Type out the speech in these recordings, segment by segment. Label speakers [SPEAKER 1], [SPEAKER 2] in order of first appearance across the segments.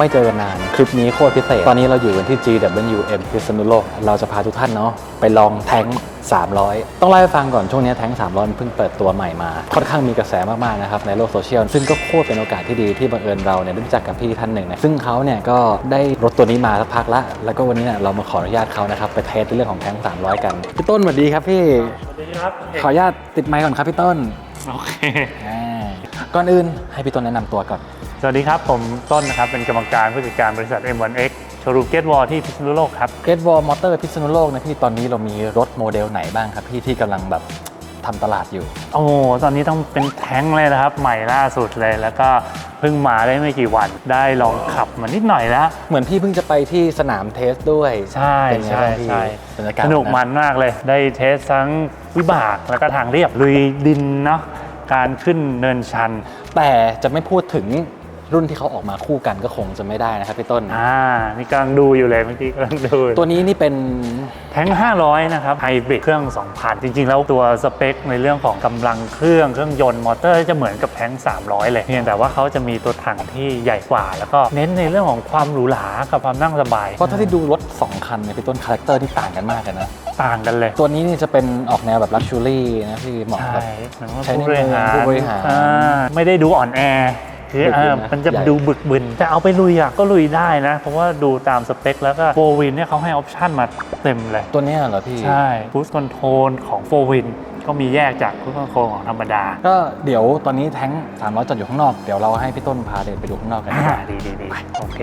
[SPEAKER 1] ไม่เจอกันนาน คลิปนี้โคตรพิเศษ ตอนนี้เราอยู่กันที่ GWM พิษณุโลก เราจะพาทุกท่านเนาะไปลองแท้ง 300 ต้องเล่าให้ฟังก่อนช่วงนี้แท้ง 300มันเพิ่งเปิดตัวใหม่มา ค่อนข้างมีกระแสมากๆนะครับในโลกโซเชียล ซึ่งก็โคตรเป็นโอกาสที่ดีที่บังเอิญเราเนี่ยได้รู้จักกับพี่ท่านหนึ่งนะซึ่งเขาเนี่ยก็ได้รถตัวนี้มาสักพักละ แล้วก็วันนี้เนี่ยเรามาขออนุญาตเขานะครับไปเทสในเรื่องของแท้ง 300 กัน พี่ต้นสวัสดีครับพี่
[SPEAKER 2] สวัสดีครับ
[SPEAKER 1] ขออนุญาตติดไมค์ก่อนครับพี่ต้น
[SPEAKER 2] โอเค
[SPEAKER 1] อ่าก่อนอื่นให้พี่ต้นแนะนำตัวก่อน
[SPEAKER 2] สวัสดีครับ ผมต้นนะครับ เป็นกรรมการผู้จัดการบริษัท M1X โชว์รูมเกตวอลที่พิษณุโลกครับ
[SPEAKER 1] เกตวอลมอเตอร์พิษณุโลกนะพี่ตอนนี้เรามีรถโมเดลไหนบ้างครับพี่ที่กำลังแบบทำตลาดอยู่
[SPEAKER 2] โอ้โหตอนนี้ต้องเป็นแท้งเลยนะครับ ใหม่ล่าสุดเลย แล้วก็เพิ่งมาได้ไม่กี่วัน ได้ลองขับมานิดหน่อยแล้ว
[SPEAKER 1] เหมือนพี่เพิ่งจะไปที่สนามเทสด้วย
[SPEAKER 2] ใช่
[SPEAKER 1] เป็นไง
[SPEAKER 2] ใช่
[SPEAKER 1] บ้างพี่
[SPEAKER 2] ใช่
[SPEAKER 1] บรรยากาศ
[SPEAKER 2] สนุกมันมากเลย ได้เทสทั้งวิบากแล้วก็ทางเรียบลุยดินเนาะ การขึ้นเนินชัน
[SPEAKER 1] แต่จะไม่พูดถึง รุ่นที่เขาออกมาคู่กันก็คงจะไม่ได้นะครับพี่ต้น
[SPEAKER 2] อ่านี่กำลังดูอยู่เลยเมื่อกี้กำลังดูอยู่
[SPEAKER 1] ตัวนี้นี่เป็น
[SPEAKER 2] แท้ง 500 นะครับไฮบริดเครื่อง 2,000 จริง ๆ แล้วตัวสเปคในเรื่องของกำลังเครื่องเครื่องยนต์มอเตอร์จะเหมือนกับแท้ง 300 เลยเพียงแต่ว่าเขาจะมีตัวถังที่ใหญ่กว่า แล้วก็เน้นในเรื่องของความหรูหรากับความนั่งสบาย
[SPEAKER 1] เพราะถ้าที่ดูรถ 2 คันเนี่ยพี่ต้นคาแรคเตอร์ที่ต่างกันมากเลยนะ
[SPEAKER 2] ต่างกันเลย
[SPEAKER 1] ตัวนี้นี่จะเป็นออกแนวแบบลักชูรี่นะพี่เหมาะ
[SPEAKER 2] ใช่
[SPEAKER 1] กับ
[SPEAKER 2] เหมือนว่า
[SPEAKER 1] ใช้ใน
[SPEAKER 2] ผู้บริหาร
[SPEAKER 1] เมืองผู้บริหาร
[SPEAKER 2] อ่ไม่ได้ดูอ่อนแอ คือ
[SPEAKER 1] บึกบึน
[SPEAKER 2] เออ
[SPEAKER 1] นะ
[SPEAKER 2] มันจะ
[SPEAKER 1] ใหญ่
[SPEAKER 2] ดูบึกบึน แต่เอาไปลุยอะก็ลุยได้นะ เพราะว่าดูตามสเปคแล้วก็โฟวินเนี่ยเขาให้ออปชั่นมาเต็มเลย
[SPEAKER 1] ตัวเนี้ยเหรอพี่
[SPEAKER 2] ใช่ฟูสคอนโทรลของโฟวิน ก็มีแยกจากฟูสคอนโทรลของธรรมดา
[SPEAKER 1] ก็เดี๋ยวตอนนี้แท้ง300จอดอยู่ข้างนอก เดี๋ยวเราให้พี่ต้นพาเดินไปดูข้างนอกกันดีก
[SPEAKER 2] อ่า
[SPEAKER 1] ว่า
[SPEAKER 2] ดีดีดีโอเค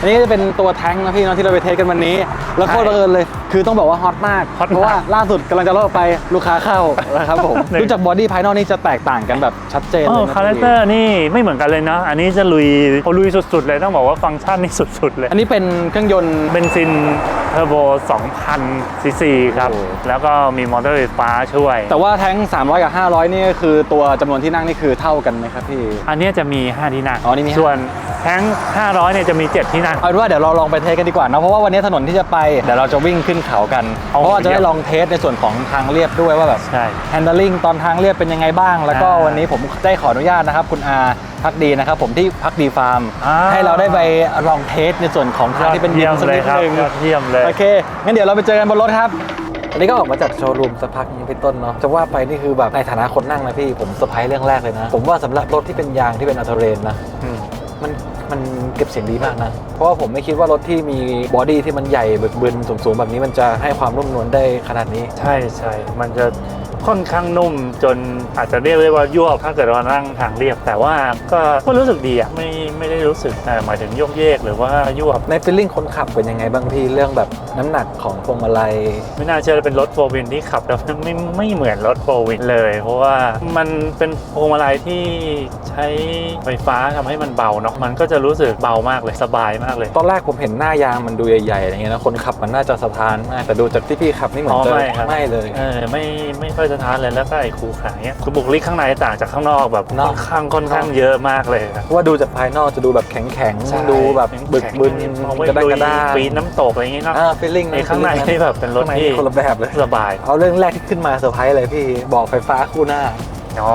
[SPEAKER 1] อันนี้จะเป็นตัวแท้งนะพี่เนาะที่เราไปเทสกันวันนี้ แล้วโคตร
[SPEAKER 2] ใช่
[SPEAKER 1] บังเอิญเลย คือต้องบอกว่าฮอตมาก
[SPEAKER 2] ฮอตมาก
[SPEAKER 1] เพราะว่าล่าสุดกำลังจะลดออกไปลูกค้าเข้านะครับผม
[SPEAKER 2] หนึ่ง
[SPEAKER 1] ดูจากบอดี้ภายนอกนี่จะแตกต่างกันแบบชัดเจน
[SPEAKER 2] โอ้
[SPEAKER 1] เลยนะ
[SPEAKER 2] คาแรคเตอร์นี่ไม่เหมือนกันเลยเนาะอันนี้จะลุยเขาลุยสุดๆเลยต้องบอกว่าฟังก์ชันนี่สุดๆเลย
[SPEAKER 1] อันนี้เป็นเครื่องยนต์
[SPEAKER 2] เบนซินเทอร์โบ 2,000 ซีซีครับ
[SPEAKER 1] โอ้
[SPEAKER 2] แล้วก็มีมอเตอร์ไฟฟ้าช่วย
[SPEAKER 1] แต่ว่าแท้ง300 กับ 500 นี่ก็คือตัวจำนวนที่นั่งนี่คือเท่ากันไหมครับพี่
[SPEAKER 2] อันเนี้ยจะมี 5 ที่นั่ง
[SPEAKER 1] อ๋อนี่มีห้า
[SPEAKER 2] ส่วนแท้ง500เนี่ยจะมี 7 ที่นั่ง
[SPEAKER 1] เอาเป็นว่าเดี๋ยวเราลองไปเทสกันดีกว่านะเพราะว่าวันนี้ถนนที่จะไปเดี๋ยวเราจะวิ่งขึ้นเขากัน
[SPEAKER 2] เอา
[SPEAKER 1] เพราะว่าจะได้
[SPEAKER 2] เยี่ยม
[SPEAKER 1] ลองเทสในส่วนของทางเรียบด้วยว่าแบบ
[SPEAKER 2] ใช่
[SPEAKER 1] handling ตอนทางเรียบเป็นยังไงบ้าง แล้วก็
[SPEAKER 2] อ่า
[SPEAKER 1] วันนี้ผมได้ขออนุญาตนะครับ คุณอาพักดีนะครับ ผมที่พักดีฟาร์ม
[SPEAKER 2] อ่า
[SPEAKER 1] ให้เราได้ไปลองเทสในส่วนของทางที่เป็นดินสัก
[SPEAKER 2] เล
[SPEAKER 1] นิ
[SPEAKER 2] ย
[SPEAKER 1] ด
[SPEAKER 2] ครับ
[SPEAKER 1] นึง
[SPEAKER 2] ยอดเยี่ยมเลย
[SPEAKER 1] โอเคงั้นเดี๋ยวเราไปเจอกันบนรถครับ อันนี้ก็ออกมาจากโชว์รูมสักพักนึงเป็นต้นเนาะจะว่าไปนี่คือแบบในฐานะคนนั่งนะพี่ผมเซอร์ไพรส์เรื่องแรกเลยนะ ผมว่าสำหรับรถที่เป็นยางที่เป็นอัลเทอร์เรนนะ
[SPEAKER 2] อืม
[SPEAKER 1] มันมันเก็บเสียงดีมากนะ เพราะว่าผมไม่คิดว่ารถที่มีบอดี้ที่มันใหญ่บึกบึนสูงๆแบบนี้มันจะให้ความนุ่มนวลได้ขนาดนี้
[SPEAKER 2] ใช่ใช่มันจะ ค่อนข้างนุ่มจนอาจจะเรียกได้ว่ายวบถ้าเกิดว่านั่งทางเรียบ แต่ว่าก็ก็รู้สึกดีอะไม่ไม่ได้รู้สึกแต่หมายถึงโยกเยกหรือว่ายวบ
[SPEAKER 1] ในฟีลลิ่งคนขับเป็นยังไงบ้างพี่เรื่องแบบน้ำหนักของพวงมาลัย
[SPEAKER 2] ไม่น่าเชื่อเลยเป็นรถโฟวินที่ขับแล้วไม่ไม่เหมือนรถโฟวินเลย เพราะว่ามันเป็นพวงมาลัยที่ใช้ไฟฟ้าทำให้มันเบาเนาะมันก็จะรู้สึกเบามากเลยสบายมากเลย
[SPEAKER 1] ตอนแรกผมเห็นหน้ายางมันดูใหญ่ๆอะไรเงี้ยนะคนขับมันน่าจะสะท้านมากแต่ดูจากที่พี่ขับนี่เหมือน
[SPEAKER 2] อ๋อ
[SPEAKER 1] จะ
[SPEAKER 2] ไม่ครับ
[SPEAKER 1] ไม่เลย
[SPEAKER 2] เออไม่ไม่ค่อยสะท้านเลยแล้วก็ไอ้คูขาเนี่ยคือบุคลิกข้างในต่างจากข้างนอกแบบ
[SPEAKER 1] เน
[SPEAKER 2] ค่
[SPEAKER 1] อะ
[SPEAKER 2] อนข้างค่อนข้างเยอะมากเลยครับ
[SPEAKER 1] เพราะว่าดูจากภายนอกจะดูแบบแข็ง
[SPEAKER 2] ใช่
[SPEAKER 1] ๆดูแบบบึกบึน
[SPEAKER 2] เอาไว้
[SPEAKER 1] กระด้าง
[SPEAKER 2] ลุ
[SPEAKER 1] ก
[SPEAKER 2] ย
[SPEAKER 1] ระด้าง
[SPEAKER 2] ปีนน้ำตกอะไรอย่างงี้เนาะ
[SPEAKER 1] อ่าฟีลลิ่ง
[SPEAKER 2] ในข้างในที่แบบเป็นรถที่
[SPEAKER 1] คนละแบบเลย
[SPEAKER 2] สบาย
[SPEAKER 1] เอาเรื่องแรกที่ขึ้นมาเซอร์ไพรส์เลยพี่บอกไฟฟ้าคู่หน้า
[SPEAKER 2] อ๋อ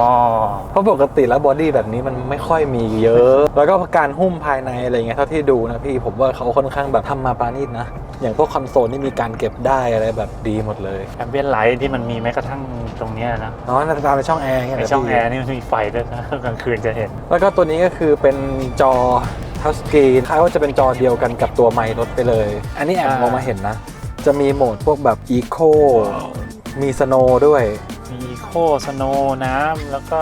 [SPEAKER 1] เพราะปกติแล้วบอดี้แบบนี้มันไม่ค่อยมีเยอะ แล้วก็การหุ้มภายในอะไรเงี้ยเท่าที่ดูนะพี่ผมว่าเขาค่อนข้างแบบทำมาปราณีตนะ อย่างพวกคอนโซลนี่มีการเก็บได้อะไรแบบดีหมดเลย
[SPEAKER 2] แอมเบียนไลท์ที่มันมีแม้กระทั่งตรงเนี้ยนะ
[SPEAKER 1] เนาะน่าจะตามในช่องแอร์เงี้ย
[SPEAKER 2] ใน
[SPEAKER 1] เหร
[SPEAKER 2] ช่อง
[SPEAKER 1] พี่
[SPEAKER 2] แอร์นี่มันมีไฟด้วยนะกลางคืนจะเห็น
[SPEAKER 1] แล้วก็ตัวนี้ก็คือเป็นจอทัชสกรีนคล้ายว่าจะเป็นจอเดียวกันกับตัวไมค์รถไปเลย อันนี้แอบ
[SPEAKER 2] อ่าม
[SPEAKER 1] มองมาเห็นนะ จะมีโหมดพวกแบบอีโคมีสโนด้วย
[SPEAKER 2] มี โคสโนน้ำแล้วก็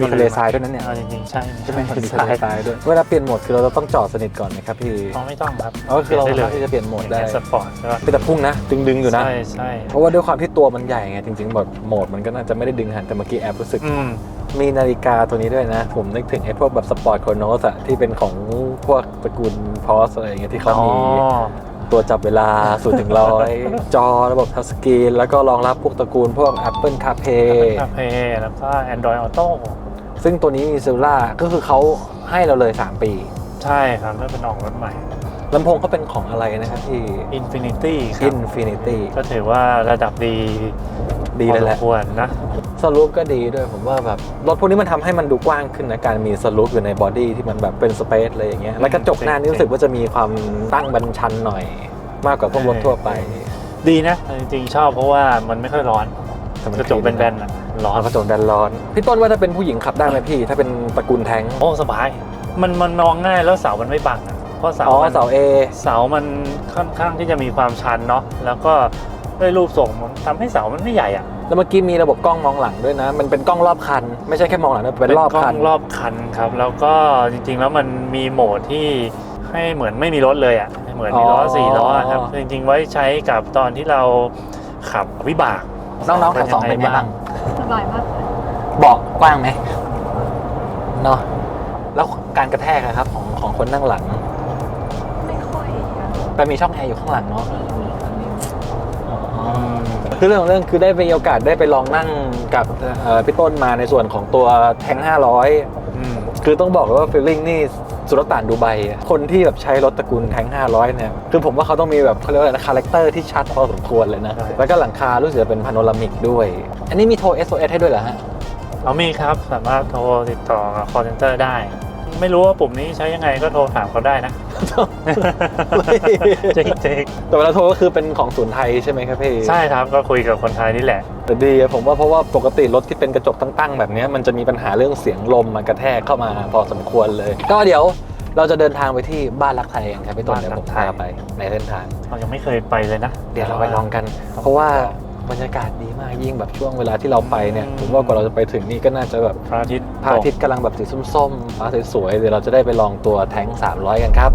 [SPEAKER 1] มีทะเลทรายด้วยนะเนี่ย
[SPEAKER 2] อาจริงๆใช่
[SPEAKER 1] ใช่ไหม
[SPEAKER 2] ทะ
[SPEAKER 1] มี
[SPEAKER 2] เล
[SPEAKER 1] ทะเลทรายด้วยเวลาเปลี่ยนโหมดคือเราจะต้องจอดสนิทก่อนไหมครับพี่
[SPEAKER 2] อ๋อไม่ต้องครับ
[SPEAKER 1] อ๋อคือเรา
[SPEAKER 2] ได้
[SPEAKER 1] สามารถที่จะเปลี่ยนโหมดได้
[SPEAKER 2] สปอร์ตใช่ปะ
[SPEAKER 1] เป็นแต่พุ่งนะดึงๆอยู่นะ
[SPEAKER 2] ใช่ใช่
[SPEAKER 1] เพราะว่าด้วยความที่ตัวมันใหญ่ไงจริงๆแบบโหมดมันก็น่าจะไม่ได้ดึงหันแต่เมื่อกี้แอบรู้สึก
[SPEAKER 2] อืม
[SPEAKER 1] มีนาฬิกาตัวนี้ด้วยนะ ผมนึกถึงไอ้พวกแบบสปอร์ตโครโนสอะที่เป็นของพวกตระกูลพอสอะไรอย่างเงี้ยที่เขา
[SPEAKER 2] อ๋อ
[SPEAKER 1] มี ตัวจับเวลาสูถึงร้อยจอระบบทัชสกรีน แล้วก็รองรับพวกตระกูลพวก Apple CarPlay
[SPEAKER 2] คาเฟ่แล้วก็ Android Auto
[SPEAKER 1] ซึ่งตัวนี้มีซิลล่าก็คือเขาให้เราเลย 3 ปี
[SPEAKER 2] ใช่ครับถ้าเป็นออกรถใหม่
[SPEAKER 1] ลำโพงก็เป็นของอะไรนะครับที่
[SPEAKER 2] Infinity ครับ
[SPEAKER 1] Infinity
[SPEAKER 2] ก็ถือว่าระดับดี
[SPEAKER 1] ดีเลยแหละ
[SPEAKER 2] พอสมควรนะ
[SPEAKER 1] สสลูปก็ดีด้วยผมว่าแบบรถพวกนี้มันทำให้มันดูกว้างขึ้นนะการมีสลูปอยู่ในบอดี้ที่มันแบบเป็นสเปซอะไรอย่างเงี้ยแล้วกระจกหน้านี่รู้สึกว่าจะมีความตั้งบันชันหน่อย มากกว่าพวกรถทั่วไป
[SPEAKER 2] ดีนะ จริงๆ ชอบเพราะว่ามันไม่ค่อยร้อน
[SPEAKER 1] แต่มัน
[SPEAKER 2] กระจกแบนๆอะร้
[SPEAKER 1] ร้
[SPEAKER 2] อ
[SPEAKER 1] อนนกระจกแบนร้อนพี่ต้นว่าถ้าเป็นผู้หญิงขับได้ไหมพี่ ถ้าเป็นตระกูลแท้ง
[SPEAKER 2] โอ้สบาย มันมันมองง่ายแล้วเสามันไม่บังอะเพราะเสา
[SPEAKER 1] อ๋อ
[SPEAKER 2] มัน
[SPEAKER 1] เสาเอ
[SPEAKER 2] เสามันค่อนข้างที่จะมีความชันเนาะแล้วก็ด้วยรูปทรงมันทำให้เสามันไม่ใหญ่อะ
[SPEAKER 1] แล้วเมื่อกี้มีระบบกล้องมองหลังด้วยนะ มันเป็นกล้องรอบคัน ไม่ใช่แค่มองหลังนะเป็นรอบ
[SPEAKER 2] กล้
[SPEAKER 1] คั
[SPEAKER 2] อนงรอบคันครับ แล้วก็จริงๆแล้วมันมีโหมดที่ให้เหมือนไม่มีรถเลยอะเหมือนมีล้ออ
[SPEAKER 1] อ
[SPEAKER 2] สี่ล้ออะครับจริง ๆ ไว้ใช้กับตอนที่เราขับวิบาก
[SPEAKER 1] น้องๆทั้งสองเป็นไงบ้าง
[SPEAKER 3] สบายมากเลย
[SPEAKER 1] เบาะกว้างไหมเนาะแล้วการกระแทกอะครับของของคนนั่งหลัง
[SPEAKER 3] ไม่ค่อยอะ
[SPEAKER 1] แต่มีช่องแอร์อยู่ข้างหลังเนาะ
[SPEAKER 3] มีมี คนหนึง
[SPEAKER 1] คือเรื่องของเรื่องคือได้มีโอกาสได้ไปลองนั่งกับเอ่อพี่ต้นมาในส่วนของตัวแทง 500
[SPEAKER 2] อืม
[SPEAKER 1] คือต้องบอกเลยว่าฟีลลิ่งนี่สุลต่านดูไบอะคนที่แบบใช้รถตระกูลแทง 500 เนี่ย คือผมว่าเขาต้องมีแบบเขาเรียกว่าอะไรนะคาแรคเตอร์ที่ชัดพอสมควรเลยนะ
[SPEAKER 2] ใช่
[SPEAKER 1] แล้วก็หลังคารู้สึกจะเป็นพาโนรามิกด้วย อันนี้มีโทร SOS ให้ด้วยเหรอฮะ
[SPEAKER 2] เอามีครับ สามารถโทรติดต่อกับ call center ได้ ไม่รู้ว่าปุ่มนี้ใช้ยังไงก็โทรถามเขาได้นะ เจ๊กเจ๊ก
[SPEAKER 1] แต่เวลาโทรก็คือเป็นของศูนย์ไทยใช่ไหมครับพี่
[SPEAKER 2] ใช่ครับก็คุยกับคนไทยนี่แหละ
[SPEAKER 1] แต่ดีอะผมว่าเพราะว่าปกติรถที่เป็นกระจกตั้งๆแบบเนี้ยมันจะมีปัญหาเรื่องเสียงลมมันกระแทกเข้ามาพอสมควรเลย ก็เดี๋ยวเราจะเดินทางไปที่บ้านรักไทยกันครับพี่ต้น
[SPEAKER 2] บ้าน
[SPEAKER 1] เดี๋ยว
[SPEAKER 2] รั
[SPEAKER 1] ผ
[SPEAKER 2] ก
[SPEAKER 1] ม
[SPEAKER 2] ไทย
[SPEAKER 1] พาไปในเส้นทาง
[SPEAKER 2] เรายังไม่เคยไปเลยนะ
[SPEAKER 1] เดี๋ยวเราไปลองกัน เพราะว่า บรรยากาศดีมากยิ่งแบบช่วงเวลาที่เราไปเนี่ยผมว่ากว่าเราจะไปถึงนี่ก็น่าจะแบบ
[SPEAKER 2] พระอาทิตย์
[SPEAKER 1] พระอาทิตย์กำลังแบบสีส้มๆฟ้าสวยๆเดี๋ยวเราจะได้ไปลองตัวแท้ง 300 กันครับ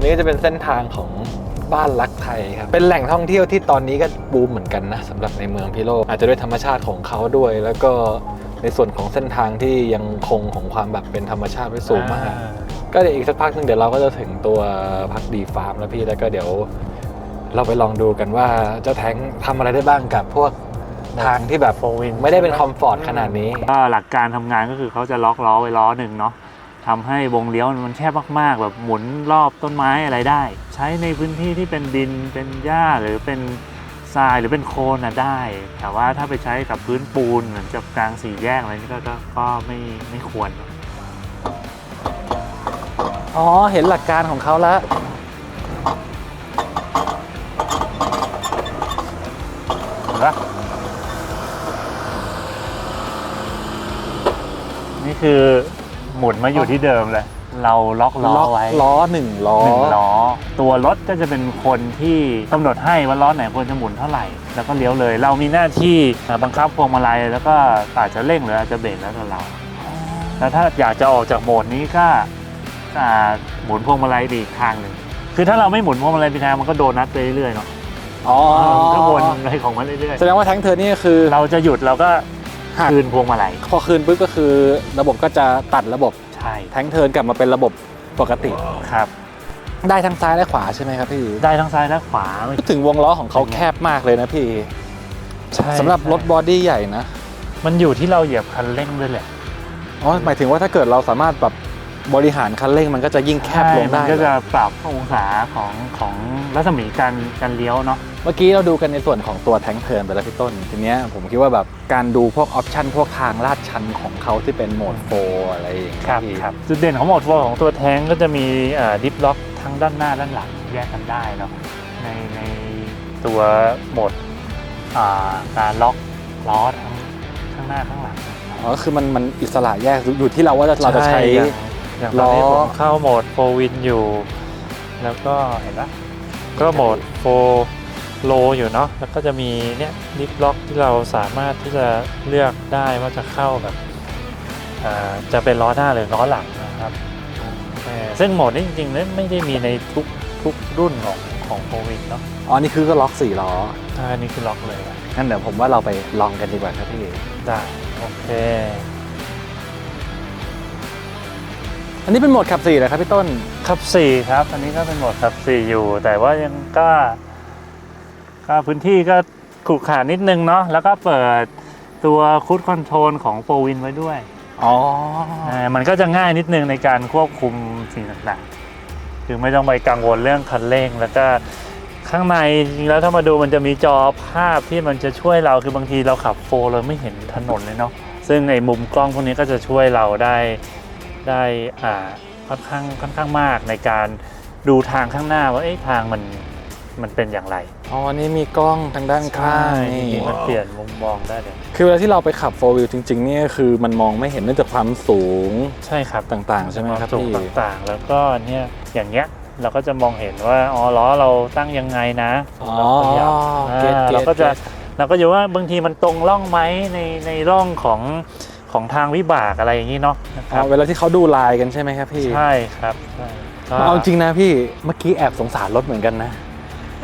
[SPEAKER 1] นี่ก็จะเป็นเส้นทางของบ้านรักไทยครับ เป็นแหล่งท่องเที่ยวที่ตอนนี้ก็บูมเหมือนกันนะสำหรับในเมืองพิโลกอาจจะด้วยธรรมชาติของเขาด้วย แล้วก็ในส่วนของเส้นทางที่ยังคงของความแบบเป็นธรรมชาติไว้สูงมาก
[SPEAKER 2] อ่
[SPEAKER 1] ก็เดี๋ยวอีกสักพักหนึงเดี๋ยวเราก็จะถึงตัวพักดีฟาร์มแล้วพี่แล้วก็เดี๋ยว เราไปลองดูกันว่าเจ้าแท้งทำอะไรได้บ้างกับพวกทางที่แบบ
[SPEAKER 2] โฟวิน
[SPEAKER 1] ไม่ได้เป็นคอมฟอร์ตขนาดนี้
[SPEAKER 2] ก็หลักการทำงานก็คือเขาจะล็อกล้อไว้ล้อหนึ่งเนาะทำให้วงเลี้ยวมันแคบมากๆ แบบหมุนรอบต้นไม้อะไรได้ ใช้ในพื้นที่ที่เป็นดินเป็นหญ้าหรือเป็นทรายหรือเป็นโคลนอะได้ แต่ว่าถ้าไปใช้กับพื้นปูนเหมือนกับกลางสี่แยกอะไรนี่ก็ก็ก็ไม่ไม่ควร
[SPEAKER 1] อ๋อ เห็นหลักการของเขาแล้ว
[SPEAKER 2] เห็นปะ นี่คือหมุนมาอยู่ที่เดิมเลย เราล็อกล้อ
[SPEAKER 1] ล็อก
[SPEAKER 2] ไว้
[SPEAKER 1] ล้อหนึ่งล้อ
[SPEAKER 2] หนึ่งล้อ ตัวรถก็จะเป็นคนที่กำหนดให้ว่าล้อไหนควรจะหมุนเท่าไหร่ แล้วก็เลี้ยวเลย เรามีหน้าที่อ่าบังคับพวงมาลัยแล้วก็อาจจะเร่งหรืออาจจะเบรกแล้วแต่เรา แล้วถ้าอยากจะออกจากโหมดนี้ก็อ่าหมุนพวงมาลัยไปอีกทางหนึ่งคือถ้าเราไม่หมุนพวงมาลัยไปทางมันก็โดนัทไปเรื่อยๆเนาะ
[SPEAKER 1] อ๋อ
[SPEAKER 2] มันก็วนอะไรของมันเรื่อย
[SPEAKER 1] แสดงว่าแท้งเธอนี่คือ
[SPEAKER 2] ๆเราจะหยุดเราก็
[SPEAKER 1] หัก
[SPEAKER 2] คืนพวงมาลัย
[SPEAKER 1] พอคืนปุ๊บก็คือระบบก็จะตัดระบบ
[SPEAKER 2] ใช่
[SPEAKER 1] แท้งเทิร์นกลับมาเป็นระบบปกติ
[SPEAKER 2] ครับ
[SPEAKER 1] ได้ทั้งซ้ายและขวาใช่ไหมครับพี่
[SPEAKER 2] ได้ทั้งซ้ายและขวา
[SPEAKER 1] ถึงวงล้อของเขาแคบมากเลยนะพี่
[SPEAKER 2] ใช่
[SPEAKER 1] สำหรับรถบอดี้ใหญ่นะ
[SPEAKER 2] มันอยู่ที่เราเหยียบคันเร่งด้วยแหละ
[SPEAKER 1] อ๋อหมายถึงว่าถ้าเกิดเราสามารถแบบ บริหารคันเร่งมันก็จะยิ่งแคบลงได้
[SPEAKER 2] มันก็จะปรับองศาของของรัศมีการการเลี้ยวเนาะ
[SPEAKER 1] เมื่อกี้เราดูกันในส่วนของตัวแท้งเทิร์นไปแล้วพี่ต้น ทีเนี้ยผมคิดว่าแบบการดูพวกออปชันพวกทางลาดชันของเขาที่เป็นโหมดโฟอะไรอย่างเงี้ยพี่
[SPEAKER 2] จุดเด่นของโหมดโฟร์ของตัวแท้งก็จะมีดิฟล็อกทั้งด้านหน้าด้านหลังแยกกันได้เนาะในในตัวโหมดอ่าการล็อกล้อทั้งข้างหน้าข้างหลัง
[SPEAKER 1] อ๋อคือมันมันอิสระแยกอยู่ที่เราว่าเราจะใช้
[SPEAKER 2] อย่างอย่างตอนนี้
[SPEAKER 1] ล้อ
[SPEAKER 2] ผมเข้าโหมดโฟวินอยู่ แล้วก็เห็นปะก็โหมดโฟโลอยู่เนาะแล้วก็จะมีเนี่ยดิฟล็อกที่เราสามารถที่จะเลือกได้ว่าจะเข้าแบบอ่าจะเป็นล้อหน้าหรือล้อหลังนะครับเออซึ่งโหมดนี้จริงๆแล้วไม่ได้มีในทุกทุกรุ่นของของโฟวินเนาะ
[SPEAKER 1] อ๋อ นี่คือก็ล็อกสี่ล้อ
[SPEAKER 2] อันนี้คือล็อกเลยอะ
[SPEAKER 1] งั้นเดี๋ยวผมว่าเราไปลองกันดีกว่าครับพี่
[SPEAKER 2] ได้ โอเค
[SPEAKER 1] อันนี้เป็นโหมดขับสี่เหรอครับพี่ต้น
[SPEAKER 2] ขับสี่ครับ อันนี้ก็เป็นโหมดขับสี่อยู่ แต่ว่ายังก็ก็พื้นที่ก็ขรุขระนิดนึงเนาะแล้วก็เปิดตัวคูดคอนโทรลของโฟวินไว้ด้วย
[SPEAKER 1] อ๋อ
[SPEAKER 2] อ่ามันก็จะง่ายนิดนึงในการควบคุมสิ่งต่างๆคือไม่ต้องไปกังวลเรื่องคันเร่ง แล้วก็ข้างในจริงๆแล้วถ้ามาดูมันจะมีจอภาพที่มันจะช่วยเราคือบางทีเราขับโฟร์เราไม่เห็นถนนเลยเนาะซึ่งไอ้มุมกล้องพวกนี้ก็จะช่วยเราได้ ได้อ่าค่อนข้างค่อนข้างมากในการดูทางข้างหน้าว่าเอ๊ะทางมันมันเป็นอย่างไร
[SPEAKER 1] อ๋ออันนี้มีกล้องทางด้านข้าง
[SPEAKER 2] จ
[SPEAKER 1] นี่
[SPEAKER 2] ริงๆมันเปลี่ยนมุมมองได้เลย
[SPEAKER 1] คือเวลาที่เราไปขับ4 wheel จริงๆเนี่ยคือมันมองไม่เห็นเนื่องจากความสูง
[SPEAKER 2] ใช่ครับ
[SPEAKER 1] ต่างๆ ใช่ไหมครับ
[SPEAKER 2] สูง
[SPEAKER 1] พี่
[SPEAKER 2] ต่างๆ แล้วก็เนี่ยอย่างเงี้ยเราก็จะมองเห็นว่าอ๋อล้อเราตั้งยังไงนะ
[SPEAKER 1] อ๋อ
[SPEAKER 2] เราขยับ
[SPEAKER 1] เก็ต
[SPEAKER 2] อ่า
[SPEAKER 1] เก็ต
[SPEAKER 2] เราก็จะ
[SPEAKER 1] เก็ต
[SPEAKER 2] เราก็จะว่าบางทีมันตรงร่องไหมในในร่องของ ของทางวิบากอะไรอย่างนี้เนาะนะค
[SPEAKER 1] อ๋
[SPEAKER 2] รั
[SPEAKER 1] อบเวลาที่เขาดูลายกันใช่ไหมครับพี่
[SPEAKER 2] ใช่ครับใช่ก็
[SPEAKER 1] เอาจริงนะพี่เมื่อกี้แอบสงสารรถเหมือนกันนะ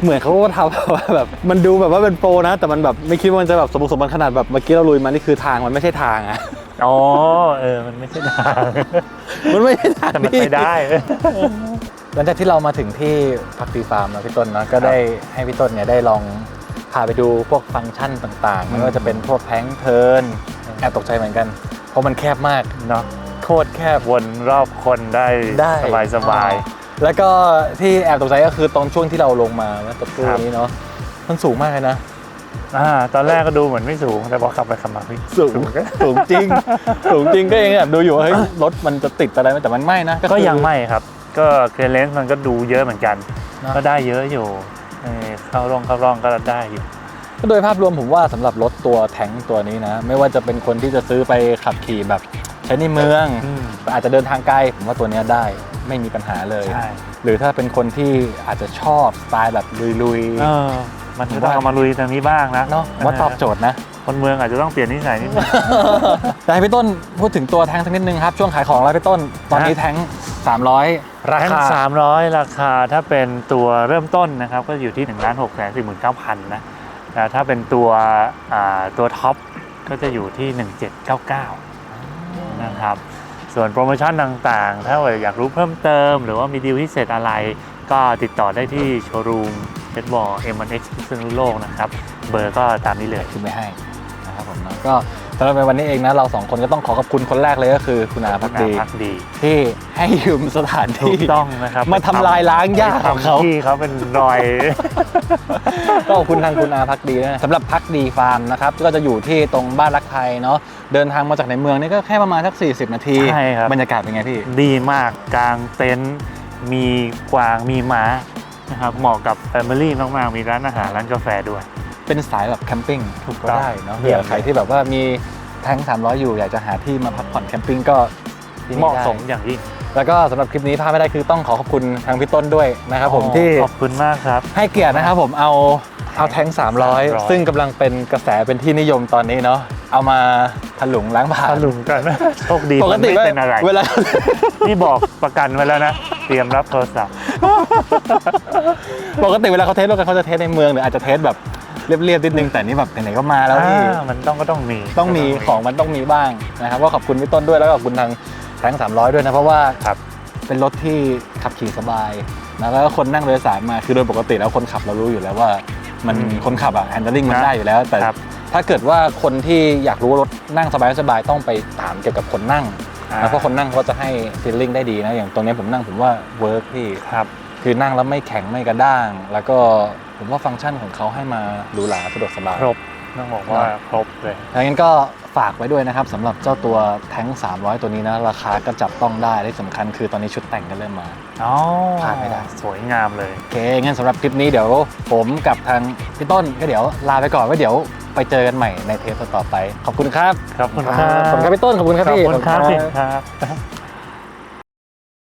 [SPEAKER 1] เหมือนเขาก็ทำแบบว่าแบบมันดูแบบว่าเป็นโปรนะ แต่มันแบบไม่คิดว่ามันจะแบบสมบูรณ์สมบันขนาดแบบเมื่อกี้เราลุยมานี่คือทางมันไม่ใช่ทางอะ
[SPEAKER 2] อ๋อเออมันไม่ใช่ทาง
[SPEAKER 1] มันไม่ใช่ทาง
[SPEAKER 2] แต่มัน
[SPEAKER 1] พี่
[SPEAKER 2] ไปได้
[SPEAKER 1] หลังจากที่เรามาถึงที่พักดีฟาร์มแล้วพี่ต้นเนอะก็ได้ให้พี่ต้นเนี่ยได้ลอง พาไปดูพวกฟังก์ชันต่างๆ
[SPEAKER 2] อืม
[SPEAKER 1] ไม่ว่าจะเป็นพวกแพงเทิร์นแอบตกใจเหมือนกัน เพราะมันแคบมาก
[SPEAKER 2] เนาะ
[SPEAKER 1] โคตรแคบ
[SPEAKER 2] วนรอบคนได้
[SPEAKER 1] ได้
[SPEAKER 2] สบายสบาย
[SPEAKER 1] แล้วก็ที่แอบตกใจก็คือตอนช่วงที่เราลงมาเมื่อสักครู่
[SPEAKER 2] ครับ
[SPEAKER 1] นี้เนาะมันสูงมากเลยนะ
[SPEAKER 2] อ่าตอนแรกก็ดูเหมือนไม่สูงแต่พอขับไปขับมาเฮ้ย
[SPEAKER 1] สูงสูงจริง สูงจริงก็เองแอบดูอยู่ว่าเฮ้ยรถมันจะติดอะไรไหมแต่มันไม่นะ
[SPEAKER 2] ก็
[SPEAKER 1] คือ
[SPEAKER 2] ยังไม่ครับ ก็เคเลนส์มันก็ดูเยอะเหมือนกัน
[SPEAKER 1] เนอะ
[SPEAKER 2] ก็ได้เยอะอยู่ เออเข้าร่องเข้าร่องก็ได้อยู่
[SPEAKER 1] ก็โดยภาพรวมผมว่าสำหรับรถตัวแทงค์ตัวนี้นะ ไม่ว่าจะเป็นคนที่จะซื้อไปขับขี่แบบใช้ในเมือง
[SPEAKER 2] อืม
[SPEAKER 1] อาจจะเดินทางไกลผมว่าตัวเนี้ยได้ไม่มีปัญหาเลย
[SPEAKER 2] ใช่
[SPEAKER 1] หรือถ้าเป็นคนที่อาจจะชอบสไตล์แบบลุย
[SPEAKER 2] เออมันก็ต้องเอามาลุยทางนี้บ้างนะ
[SPEAKER 1] ๆเนาะผมว่าตอบโจทย์นะ
[SPEAKER 2] คนเมืองอาจจะต้องเปลี่ยนนิสัยนิดนึง
[SPEAKER 1] แต่ให้พี่ต้นพูดถึงตัวแทงค์สักนิดนึงครับช่วงขายของแล้วพี่ต้นตอนนี้
[SPEAKER 2] ฮะ
[SPEAKER 1] แทงค์ 300 รา
[SPEAKER 2] แท่ง
[SPEAKER 1] คา
[SPEAKER 2] สามร้อยราคาถ้าเป็นตัวเริ่มต้นนะครับก็อยู่ที่1นึ่งล้านหกแสนสี่หมื่นเก้าพันนะแต่ถ้าเป็นตัวอ่าตัวท็อปก็จะอยู่ที่ 1799นะครับส่วนโปรโมชั่นต่างๆ ถ้าอยากรู้เพิ่มเติม หรือว่ามีดีลพิเศษอะไร ก็ติดต่อได้ที่โชว์รูมเ e ดบอลเอ็มวันเอ็กซ์พิษณุโลกนะครับ เบอร์ก็ตามนี้เลย
[SPEAKER 1] ขึ้นไปให้นะครับผมเนาะก็สำหรับในวันนี้เองนะเราสองคนก็ต้องขอขอบคุณคนแรกเลยก็คือคุณอาพักดี
[SPEAKER 2] พักดี
[SPEAKER 1] ที่ให้ยืมสถาน
[SPEAKER 2] ถู
[SPEAKER 1] ที่
[SPEAKER 2] กต้องนะครับ
[SPEAKER 1] มาทำลายล้างหญ้าของเขา
[SPEAKER 2] ที่เขาเป็นรอย
[SPEAKER 1] ก็ขอบคุณทางคุณอาพักดีด้วยนะสำหรับพักดีฟาร์มนะครับก็จะอยู่ที่ตรงบ้านรักไทยเนาะเดินทางมาจากในเมืองนี่ก็แค่ประมาณสัก 40 นาที
[SPEAKER 2] ใช่ครับ
[SPEAKER 1] บรรยากาศเป็นไงพี่
[SPEAKER 2] ดีมากกลางเต็นท์มีกวางมีม้านะครับเหมาะกับแฟมิลี่มากๆมีร้านอาหารร้านกาแฟด้วย
[SPEAKER 1] เป็นสายแบบแคมปิ้ง
[SPEAKER 2] ถูก
[SPEAKER 1] ก็
[SPEAKER 2] ต้อง
[SPEAKER 1] ได้เนาะ
[SPEAKER 2] เยี่
[SPEAKER 1] เผื่
[SPEAKER 2] ย
[SPEAKER 1] อ
[SPEAKER 2] ม
[SPEAKER 1] ใครที่แบบว่ามีแท้ง300 อยู่ อยากจะหาที่มาพักผ่อนแคมปิ้งก็ที่นี่
[SPEAKER 2] เหมาะ
[SPEAKER 1] ได้
[SPEAKER 2] สมอย่างยิ่ง
[SPEAKER 1] แล้วก็สำหรับคลิปนี้พลาดไม่ได้คือต้องขอขอบคุณทางพี่ต้นด้วยนะครับผมที่
[SPEAKER 2] ขอบคุณมากครับ
[SPEAKER 1] ให้เกียรตินะครับผมเอาเอาแท้ง300
[SPEAKER 2] 300
[SPEAKER 1] ซึ่งกำลังเป็นกระแสเป็นที่นิยมตอนนี้เนาะเอามาถลุงล้างผ่าน
[SPEAKER 2] ตะลุงกัน โชคดี
[SPEAKER 1] ปก
[SPEAKER 2] มัน
[SPEAKER 1] ติ
[SPEAKER 2] ไม่เป็นอะไร
[SPEAKER 1] เวลา
[SPEAKER 2] นี่บอกประกันไว้แล้วนะ เตรียมรับโทรศัพท์
[SPEAKER 1] ปกติเวลาเขาเทสรถกันเขาจะเทสในเมืองหรืออาจจะเทสแบบ เรียบๆนิดนึงแต่นี่แบบไหนๆก็มาแล้วที่
[SPEAKER 2] อ่ามันต้องก็ต้องมี
[SPEAKER 1] ต้องมีของมันต้องมีบ้างนะครับก็ขอบคุณพี่ต้นด้วยแล้วก็ขอบคุณทางแท้ง300ด้วยนะ เพราะว่า
[SPEAKER 2] ครับ
[SPEAKER 1] เป็นรถที่ขับขี่สบายนะแล้วก็คนนั่งโดยสารมาคือโดยปกติแล้วคนขับเรารู้อยู่แล้วว่า มัน
[SPEAKER 2] อืม
[SPEAKER 1] คนขับอะแฮนด์ลิ่งมัน
[SPEAKER 2] นะ
[SPEAKER 1] ได้อยู่แล้ว แต่
[SPEAKER 2] ครับ
[SPEAKER 1] ถ้าเกิดว่าคนที่อยากรู้ว่ารถนั่งสบายๆต้องไปถามเกี่ยวกับคนนั่ง
[SPEAKER 2] อ่า
[SPEAKER 1] นะเพราะคนนั่งเขาจะให้ฟีลลิ่งได้ดีนะอย่างตรงนี้ผมนั่งผมว่าเวิร์กพี่
[SPEAKER 2] ครับ
[SPEAKER 1] คือนั่งแล้วไม่แข็งไม่กระด้าง แล้วก็ผมว่าฟังก์ชันของเขาให้มาหรูหราสะดวกสบาย
[SPEAKER 2] ครบต้องบอกว่าครบเลย
[SPEAKER 1] ดังนั้นก็ฝากไว้ด้วยนะครับสำหรับเจ้าตัวแท้ง 300 ตัวนี้นะ ราคาก็จับต้องได้ที่สำคัญคือตอนนี้ชุดแต่งก็เริ่มมา
[SPEAKER 2] อ๋อ
[SPEAKER 1] พลาดไม่ได้
[SPEAKER 2] สวยงามเลย
[SPEAKER 1] โอเค งั้นสำหรับคลิปนี้เดี๋ยวผมกับทางพี่ต้นก็เดี๋ยวลาไปก่อนไว้เดี๋ยวไปเจอกันใหม่ในเทปต่อๆไป ขอบคุณครับ
[SPEAKER 2] ขอบคุณครับ
[SPEAKER 1] ขอบคุณครับพี่ต้น ขอบคุณครับ
[SPEAKER 2] ขอบ
[SPEAKER 1] พี่
[SPEAKER 2] คุณครับ
[SPEAKER 1] ขอ
[SPEAKER 2] พี่
[SPEAKER 1] ณ
[SPEAKER 2] ครับ